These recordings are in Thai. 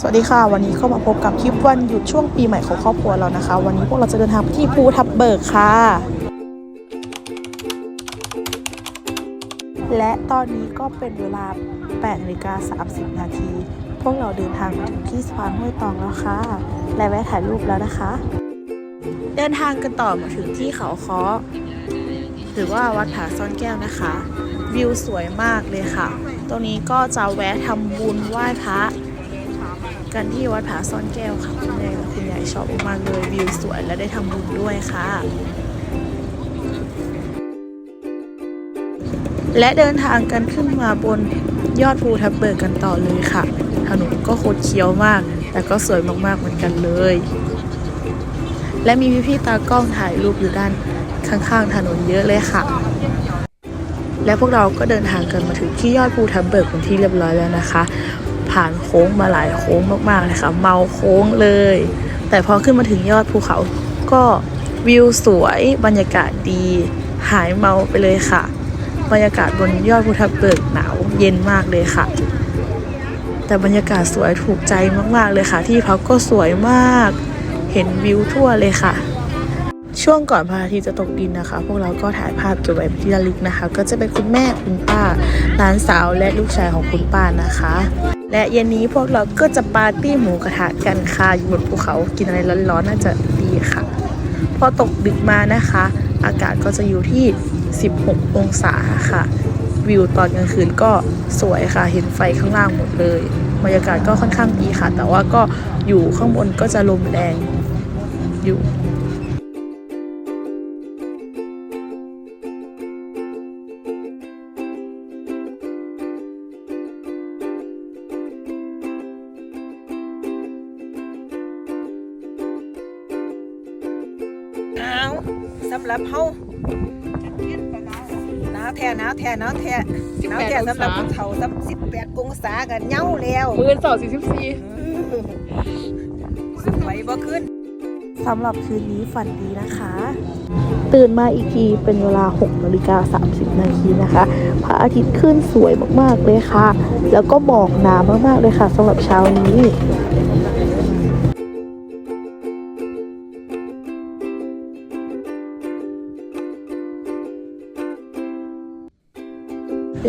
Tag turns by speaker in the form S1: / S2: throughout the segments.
S1: สวัสดีค่ะ วันนี้เข้ามาพบกับคลิปวันหยุดช่วงปีใหม่ของครอบครัวเรานะคะ วันนี้พวกเราจะเดินทางไปที่ภูทับเบิกค่ะ และตอนนี้ก็เป็นเวลา8นาฬิกา30 นาที พวกเราเดินทางมาถึงที่สะพานห้วยตองแล้วค่ะ และแวะถ่ายรูปแล้วนะคะ เดินทางกันต่อมาถึงที่เขาค้อหรือว่าวัดผาซ่อนแก้วนะคะ วิวสวยมากเลยค่ะ ตรงนี้ก็จะแวะทำบุญไหว้พระ กันที่วัดผาซ่อนแก้วค่ะคุณแม่กับคุณยายชอบมากเลยวิวสวยและได้ทำบุญด้วยค่ะ และเดินทางกันขึ้นมาบนยอดภูทับเบิกกันต่อเลยค่ะ ถนนก็โคตรเคี้ยวมาก แต่ก็สวยมากๆเหมือนกันเลย และมีพี่ๆตากล้องถ่ายรูปอยู่ด้านข้างๆ ถนนเยอะเลยค่ะ และพวกเราก็เดินทางกันมาถึงที่ยอดภูทับเบิกเป็นที่เรียบร้อยแล้วนะคะ ผ่านโค้งมาหลายโค้งมากๆเลยค่ะเมาโค้งเลย แต่พอขึ้นมาถึงยอดภูเขา ก็วิวสวยบรรยากาศดีหายเมาไปเลยค่ะ บรรยากาศบนยอดภูทับเบิกหนาวเย็นมากเลยค่ะ แต่บรรยากาศสวยถูกใจมากๆเลยค่ะ ที่พักก็สวยมาก เห็นวิวทั่วเลยค่ะ ช่วงก่อนพระอาทิตย์จะตกดินนะคะ พวกเราก็ถ่ายภาพเก็บไว้เป็นที่ระลึกนะคะ ก็จะเป็นคุณแม่คุณป้าหลานสาวและลูกชายของคุณป้านะคะ และเย็นนี้พวกเราก็จะปาร์ตี้หมูกระทะกันค่ะอยู่บนภูเขากินอะไรร้อนๆน่าจะดีค่ะ พอตกดึกมานะคะ อากาศก็จะอยู่ที่ 16 องศาค่ะ วิวตอนกลางคืนก็สวยค่ะ เห็นไฟข้างล่างหมดเลยบรรยากาศก็ค่อนข้างดีค่ะ แต่ว่าก็อยู่ข้างบนก็จะลมแรงอยู่ำ
S2: หรับเฮาหนาวแท้หนาวแท้หนาวแท้หนาวแท้สำหรับผู้เฒ่าสัก18องศากันเหงาแล้ว
S3: ปืนสองสี่สิบสี่
S2: สู้ไหวบ่ขึ้น
S1: สำหรับคืนนี้ฝันดีนะคะ ตื่นมาอีกทีเป็นเวลา6นาฬิกา30นาทีนะคะพระอาทิตย์ขึ้นสวยมากๆเลยค่ะ แล้วก็หมอกหนามากๆเลยค่ะสำหรับเช้านี้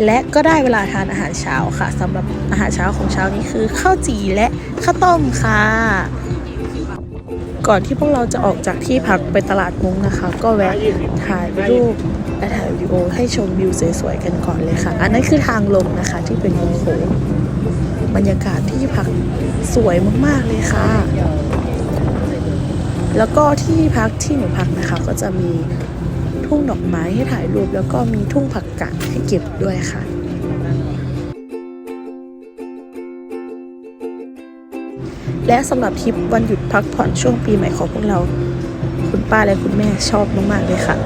S1: และก็ได้เวลาทานอาหารเช้าค่ะสำหรับอาหารเช้าของเช้านี้คือข้าวจี่และข้าวต้มค่ะ ก่อนที่พวกเราจะออกจากที่พักไปตลาดมุ้งนะคะ ก็แวะถ่ายรูปและถ่ายวิดีโอให้ชมวิวสวยๆกันก่อนเลยค่ะ อันนั้นคือทางลงนะคะที่เป็นโค้งบรรยากาศที่พักสวยมากๆเลยค่ะ แล้วก็ที่พักที่หนูพักนะคะ ก็จะมี ทุ่งดอกไม้ให้ถ่ายรูปแล้วก็มีทุ่งผักกาดให้เก็บด้วยค่ะ และสำหรับทริปวันหยุดพักผ่อนช่วงปีใหม่ของพวกเรา คุณป้าและคุณแม่ชอบมากๆเลยค่ะ